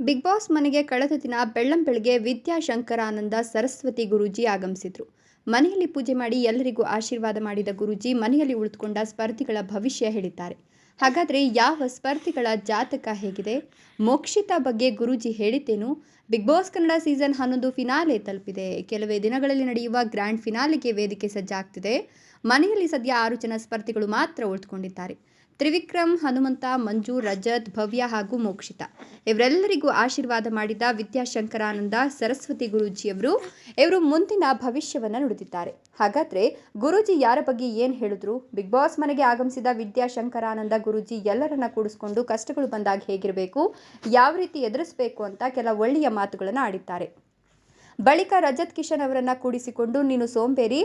Big boss ಮನೆಗೆ ಕಳೆದ ದಿನ ಬೆಳ್ಳಂಬೆಳಗ್ಗೆ ವಿದ್ಯಾಶಂಕರಾನಂದ ಸರಸ್ವತಿ ಗುರೂಜಿ ಆಗಮಿಸಿದ್ರು. ಮನೆಯಲ್ಲಿ ಪೂಜೆ ಮಾಡಿ ಎಲ್ಲರಿಗೂ ಆಶೀರ್ವಾದ ಮಾಡಿದ ಗುರೂಜಿ ಮನೆಯಲ್ಲಿ ಉಳಿದುಕೊಂಡ ಸ್ಪರ್ಧಿಗಳ ಭವಿಷ್ಯ ಹೇಳಿದ್ದಾರೆ. ಹಾಗಾದರೆ ಯಾವ ಸ್ಪರ್ಧಿಗಳ ಜಾತಕ ಹೇಗಿದೆ? ಮೋಕ್ಷಿತ ಬಗ್ಗೆ ಗುರೂಜಿ ಹೇಳಿದ್ದೇನು. ಬಿಗ್ ಬಾಸ್ ಕನ್ನಡ ಸೀಸನ್ ಹನ್ನೊಂದು ಫಿನಾಲೆ ತಲುಪಿದೆ. ಕೆಲವೇ ದಿನಗಳಲ್ಲಿ ನಡೆಯುವ ಗ್ರ್ಯಾಂಡ್ ಫಿನಾಲೆಗೆ ವೇದಿಕೆ ಸಜ್ಜಾಗ್ತಿದೆ. ಮನೆಯಲ್ಲಿ ಸದ್ಯ ಆರು ಜನ ಸ್ಪರ್ಧಿಗಳು ಮಾತ್ರ ಉಳಿದುಕೊಂಡಿದ್ದಾರೆ. ತ್ರಿವಿಕ್ರಮ್, ಹನುಮಂತ, ಮಂಜು, ರಜತ್, ಭವ್ಯ ಹಾಗೂ ಮೋಕ್ಷಿತ. ಇವರೆಲ್ಲರಿಗೂ ಆಶೀರ್ವಾದ ಮಾಡಿದ ವಿದ್ಯಾಶಂಕರಾನಂದ ಸರಸ್ವತಿ ಗುರೂಜಿಯವರು ಇವರು ಮುಂದಿನ ಭವಿಷ್ಯವನ್ನು ನುಡಿದಿದ್ದಾರೆ. ಹಾಗಾದ್ರೆ ಗುರೂಜಿ ಯಾರ ಬಗ್ಗೆ ಏನು ಹೇಳಿದ್ರು? ಬಿಗ್ ಬಾಸ್ ಮನೆಗೆ ಆಗಮಿಸಿದ ವಿದ್ಯಾಶಂಕರಾನಂದ ಗುರೂಜಿ ಎಲ್ಲರನ್ನ ಕೂಡಿಸ್ಕೊಂಡು ಕಷ್ಟಗಳು ಬಂದಾಗ ಹೇಗಿರಬೇಕು? ಯಾವ ರೀತಿ ಎದುರಿಸಬೇಕು ಅಂತ ಕೆಲ ಒಳ್ಳೆಯ ಮಾತುಗಳನ್ನು ಆಡಿದ್ದಾರೆ. ಬಳಿಕ ರಜತ್ ಕಿಶನ್ ಅವರನ್ನು ಕೂಡಿಸಿಕೊಂಡು ನೀನು ಸೋಂಬೇರಿ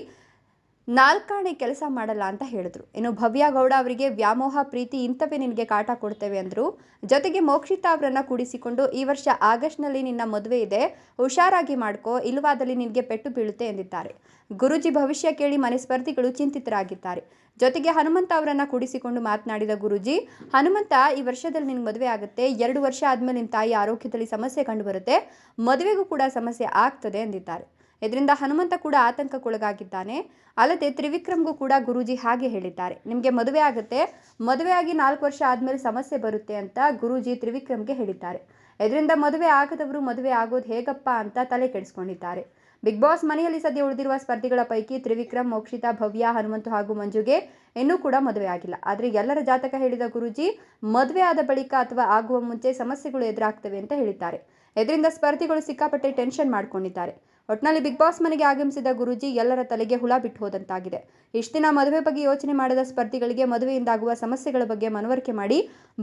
ನಾಲ್ಕಾಣೆ ಕೆಲಸ ಮಾಡಲ್ಲ ಅಂತ ಹೇಳಿದ್ರು. ಇನ್ನು ಭವ್ಯ ಗೌಡ ಅವರಿಗೆ ವ್ಯಾಮೋಹ, ಪ್ರೀತಿ ಇಂಥವೇ ನಿನಗೆ ಕಾಟ ಕೊಡ್ತೇವೆ ಅಂದರು. ಜೊತೆಗೆ ಮೋಕ್ಷಿತಾ ಅವರನ್ನು ಕೂಡಿಸಿಕೊಂಡು ಈ ವರ್ಷ ಆಗಸ್ಟ್ನಲ್ಲಿ ನಿನ್ನ ಮದುವೆ ಇದೆ. ಹುಷಾರಾಗಿ ಮಾಡ್ಕೋ ಇಲ್ಲವಾದಲ್ಲಿ ನಿನಗೆ ಪೆಟ್ಟು ಬೀಳುತ್ತೆ ಎಂದಿದ್ದಾರೆ. ಗುರುಜಿ ಭವಿಷ್ಯ ಕೇಳಿ ಮನೆ ಸ್ಪರ್ಧಿಗಳು ಚಿಂತಿತರಾಗಿದ್ದಾರೆ. ಜೊತೆಗೆ ಹನುಮಂತ ಅವರನ್ನು ಕೂಡಿಸಿಕೊಂಡು ಮಾತನಾಡಿದ ಗುರುಜಿ, ಹನುಮಂತ, ಈ ವರ್ಷದಲ್ಲಿ ನಿನ್ನ ಮದುವೆ ಆಗುತ್ತೆ. ಎರಡು ವರ್ಷ ಆದಮೇಲೆ ನಿಮ್ಮ ತಾಯಿ ಆರೋಗ್ಯದಲ್ಲಿ ಸಮಸ್ಯೆ ಕಂಡುಬರುತ್ತೆ. ಮದುವೆಗೂ ಕೂಡ ಸಮಸ್ಯೆ ಆಗ್ತದೆ ಎಂದಿದ್ದಾರೆ. ಇದರಿಂದ ಹನುಮಂತ ಕೂಡ ಆತಂಕಕ್ಕೊಳಗಾಗಿದ್ದಾನೆ. ಅಲ್ಲದೆ ತ್ರಿವಿಕ್ರಮ್ಗೂ ಕೂಡ ಗುರೂಜಿ ಹಾಗೆ ಹೇಳಿದ್ದಾರೆ. ನಿಮಗೆ ಮದುವೆ ಆಗುತ್ತೆ. ಮದುವೆ ಆಗಿ ನಾಲ್ಕು ವರ್ಷ ಆದಮೇಲೆ ಸಮಸ್ಯೆ ಬರುತ್ತೆ ಅಂತ ಗುರೂಜಿ ತ್ರಿವಿಕ್ರಮ್ಗೆ ಹೇಳಿದ್ದಾರೆ. ಇದರಿಂದ ಮದುವೆ ಆಗದವರು ಮದುವೆ ಆಗೋದು ಹೇಗಪ್ಪ ಅಂತ ತಲೆ ಕೆಡಿಸ್ಕೊಂಡಿದ್ದಾರೆ. ಬಿಗ್ ಬಾಸ್ ಮನೆಯಲ್ಲಿ ಸದ್ಯ ಉಳಿದಿರುವ ಸ್ಪರ್ಧಿಗಳ ಪೈಕಿ ತ್ರಿವಿಕ್ರಮ್, ಮೋಕ್ಷಿತಾ, ಭವ್ಯ, ಹನುಮಂತು ಹಾಗೂ ಮಂಜುಗೆ ಇನ್ನೂ ಕೂಡ ಮದುವೆ ಆಗಿಲ್ಲ. ಆದರೆ ಎಲ್ಲರ ಜಾತಕ ಹೇಳಿದ ಗುರುಜಿ ಮದುವೆ ಆದ ಬಳಿಕ ಅಥವಾ ಆಗುವ ಮುಂಚೆ ಸಮಸ್ಯೆಗಳು ಎದುರಾಗ್ತವೆ ಅಂತ ಹೇಳಿದ್ದಾರೆ. ಇದರಿಂದ ಸ್ಪರ್ಧಿಗಳು ಸಿಕ್ಕಾಪಟ್ಟೆ ಟೆನ್ಷನ್ ಮಾಡ್ಕೊಂಡಿದ್ದಾರೆ. ಒಟ್ನಲ್ಲಿ ಬಿಗ್ ಬಾಸ್ ಮನೆಗೆ ಆಗಮಿಸಿದ ಗುರುಜಿ ಎಲ್ಲರ ತಲೆಗೆ ಹುಳ ಬಿಟ್ಟು ಹೋದಂತಾಗಿದೆ. ಇಷ್ಟು ದಿನ ಮದುವೆ ಬಗ್ಗೆ ಯೋಚನೆ ಮಾಡದ ಸ್ಪರ್ಧಿಗಳಿಗೆ ಮದುವೆಯಿಂದಾಗುವ ಸಮಸ್ಯೆಗಳ ಬಗ್ಗೆ ಮನವರಿಕೆ ಮಾಡಿ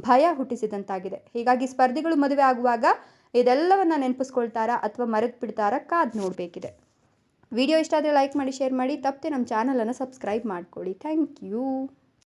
ಭಯ ಹುಟ್ಟಿಸಿದಂತಾಗಿದೆ. ಹೀಗಾಗಿ ಸ್ಪರ್ಧಿಗಳು ಮದುವೆ ಆಗುವಾಗ ಇದೆಲ್ಲವನ್ನ ನೆನಪಿಸ್ಕೊಳ್ತಾರಾ ಅಥವಾ ಮರೆತು ಬಿಡ್ತಾರಾ ಕಾದ್ ನೋಡಬೇಕಿದೆ. ವಿಡಿಯೋ ಇಷ್ಟ ಆದರೆ ಲೈಕ್ ಮಾಡಿ, ಶೇರ್ ಮಾಡಿ, ತಪ್ಪದೆ ನಮ್ಮ ಚಾನಲನ್ನು ಸಬ್ಸ್ಕ್ರೈಬ್ ಮಾಡ್ಕೊಳ್ಳಿ. Thank you.